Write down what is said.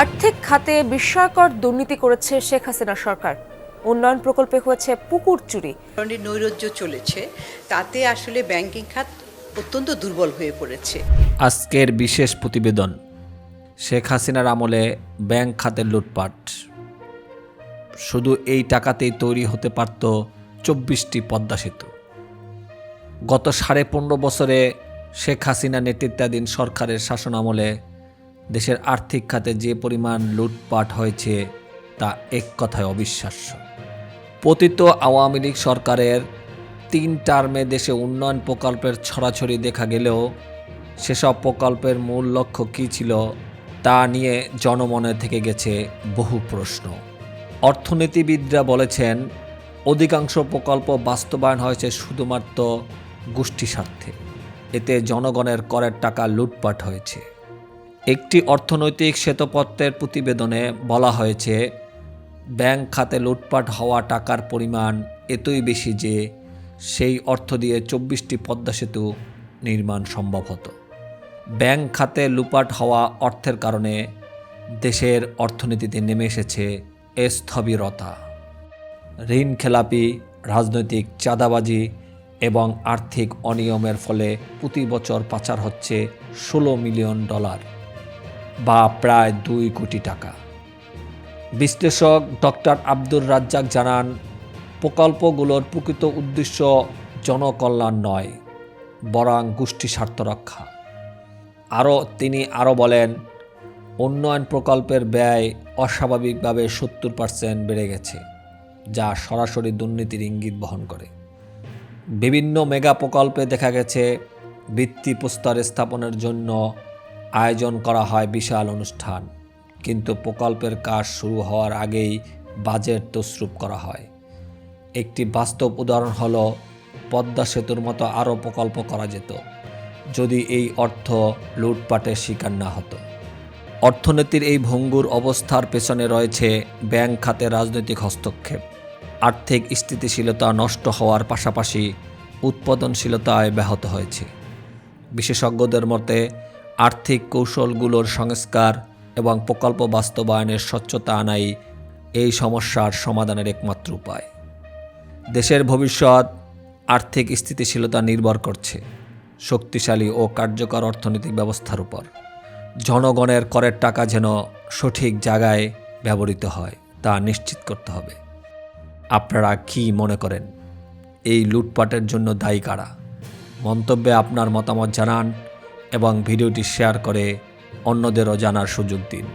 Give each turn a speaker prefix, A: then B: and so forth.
A: আর্থিক খাতে বিস্ময়কর দুর্নীতি করেছে শেখ হাসিনা সরকার। উন্নয়ন প্রকল্পে হয়েছে পুকুর চুরি।
B: নৈরাজ্য চলেছে তাতে আসলে ব্যাংকিং খাত অত্যন্ত দুর্বল হয়ে পড়েছে।
C: আজকের বিশেষ প্রতিবেদন শেখ হাসিনার আমলে ব্যাংক খাতের লুটপাট। শুধু এই টাকাতেই তৈরি হতে পারত চব্বিশটি পদ্মা সেতু। গত সাড়ে পনেরো বছরে শেখ হাসিনা নেতৃত্বাধীন সরকারের শাসন আমলে দেশের আর্থিক খাতে যে পরিমাণ লুটপাট হয়েছে তা এক কথায় অবিশ্বাস্য। পতিত আওয়ামী লীগ সরকারের তিন টার্মে দেশে উন্নয়ন প্রকল্পের ছড়াছড়ি দেখা গেলেও সেসব প্রকল্পের মূল লক্ষ্য কী ছিল তা নিয়ে জনমনে থেকে গেছে বহু প্রশ্ন। অর্থনীতিবিদরা বলেছেন, অধিকাংশ প্রকল্প বাস্তবায়ন হয়েছে শুধুমাত্র গোষ্ঠী স্বার্থে এতে জনগণের করের টাকা লুটপাট হয়েছে। একটি অর্থনৈতিক শ্বেতপত্রের প্রতিবেদনে বলা হয়েছে, ব্যাংক খাতে লুটপাট হওয়া টাকার পরিমাণ এতই বেশি যে সেই অর্থ দিয়ে চব্বিশটি পদ্মা সেতু নির্মাণ সম্ভব হতো। ব্যাংক খাতে লুপাট হওয়া অর্থের কারণে দেশের অর্থনীতিতে নেমে এসেছে স্থবিরতা। ঋণ খেলাপি, রাজনৈতিক চাঁদাবাজি এবং আর্থিক অনিয়মের ফলে প্রতি বছর পাচার হচ্ছে ষোলো মিলিয়ন ডলার। বা প্রায় দুই কোটি টাকা। বিশ্লেষক ডক্টর আব্দুর রাজ্জাক জানান, প্রকল্পগুলোর প্রকৃত উদ্দেশ্য জনকল্যাণ নয়, বরং গোষ্ঠী স্বার্থ রক্ষা। আরও তিনি আরও বলেন, উন্নয়ন প্রকল্পের ব্যয় অস্বাভাবিকভাবে সত্তর পার্সেন্ট বেড়ে গেছে, যা সরাসরি দুর্নীতির ইঙ্গিত বহন করে। বিভিন্ন মেগা প্রকল্পে দেখা গেছে ভিত্তিপ্রস্তর স্থাপনের জন্য আয়োজন করা হয় বিশাল অনুষ্ঠান। কিন্তু প্রকল্পের কাজ শুরু হওয়ার আগেই বাজেট তসরুপ করা হয়। একটি বাস্তব উদাহরণ হলো, পদ্মা সেতুর মতো আরও প্রকল্প করা যেত, যদি এই অর্থ লুটপাটের শিকার না হতো। অর্থনীতির এই ভঙ্গুর অবস্থার পেছনে রয়েছে ব্যাংক খাতে রাজনৈতিক হস্তক্ষেপ। আর্থিক স্থিতিশীলতা নষ্ট হওয়ার পাশাপাশি উৎপাদনশীলতায় ব্যাহত হয়েছে। বিশেষজ্ঞদের মতে আর্থিক কৌশলগুলোর সংস্কার এবং প্রকল্প বাস্তবায়নের স্বচ্ছতা আনাই এই সমস্যার সমাধানের একমাত্র উপায়। দেশের ভবিষ্যৎ আর্থিক স্থিতিশীলতা নির্ভর করছে শক্তিশালী ও কার্যকর অর্থনৈতিক ব্যবস্থার উপর। জনগণের করের টাকা যেন সঠিক জায়গায় ব্যবহৃত হয়, তা নিশ্চিত করতে হবে। আপনারা কি মনে করেন? এই লুটপাটের জন্য দায়ী কারা? মন্তব্যে আপনার মতামত জানান। এবং ভিডিওটি শেয়ার করে অন্যদেরও জানার সুযোগ দিন।